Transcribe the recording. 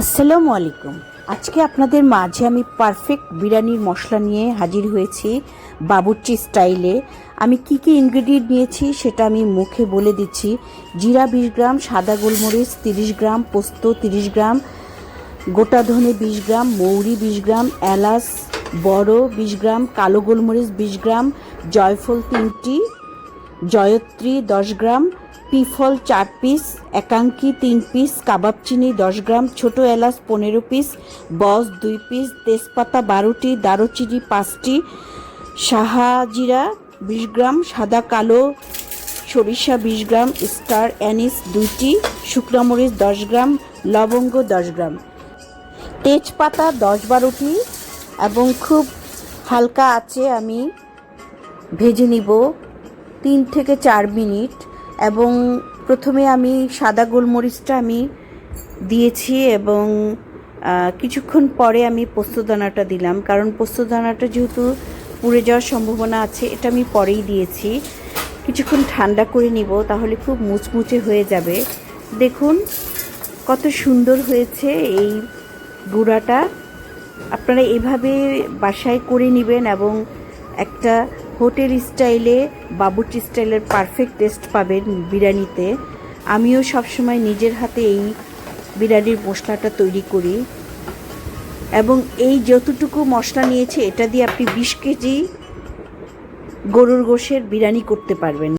আসসালামু আলাইকুম। আজকে আপনাদের মাঝে আমি পারফেক্ট বিরিয়ানির মশলা নিয়ে হাজির হয়েছি বাবুর্চি স্টাইলে। আমি কি কি ইনগ্রেডিয়েন্ট নিয়েছি সেটা আমি মুখে বলে দিচ্ছি। জিরা বিশ গ্রাম, সাদা গোলমরিচ তিরিশ গ্রাম, পোস্ত তিরিশ গ্রাম, গোটা ধনে বিশ গ্রাম, মৌরি বিশ গ্রাম, এলাচ বড় বিশ গ্রাম, কালো গোলমরিচ বিশ গ্রাম, জয়ফল তিনটি জয়ত্রী দশ গ্রাম, পিফল চার পিস, একাঙ্কি তিন পিস, কাবাব চিনি দশ গ্রাম, ছোট এলাচ পনেরো পিস, বস দুই পিস, তেজপাতা বারোটি, দারুচিনি পাঁচটি সাহাজিরা বিশ গ্রাম, সাদা কালো সরিষা বিশ গ্রাম, স্টার অ্যানিস দুইটি শুকনামরিচ দশ গ্রাম, লবঙ্গ দশ গ্রাম। তেজপাতা দশ বারোটি এবং খুব হালকা আছে, আমি ভেজে নিব। তিন থেকে চার মিনিট এবং প্রথমে আমি সাদা গোলমরিচটা আমি দিয়েছি এবং কিছুক্ষণ পরে আমি পোস্তদানাটা দিলাম। কারণ পোস্তদানাটা যেহেতু পুড়ে যাওয়ার সম্ভাবনা আছে, এটা আমি পরেই দিয়েছি। কিছুক্ষণ ঠান্ডা করে নিব, তাহলে খুব মুচমুচে হয়ে যাবে। দেখুন কত সুন্দর হয়েছে এই গুঁড়াটা। আপনারা এভাবে বাসায় করে নেবেন এবং একটা হোটেল স্টাইলে বাবুটি স্টাইলের পারফেক্ট টেস্ট পাবেন বিরিয়ানিতে। আমিও সবসময় নিজের হাতে এই বিরিয়ানির মশলাটা তৈরি করি। এবং এই যতটুকু মশলা নিয়েছে, এটা দিয়ে আপনি বিশ কেজি গরুর গোশের বিরিয়ানি করতে পারবেন।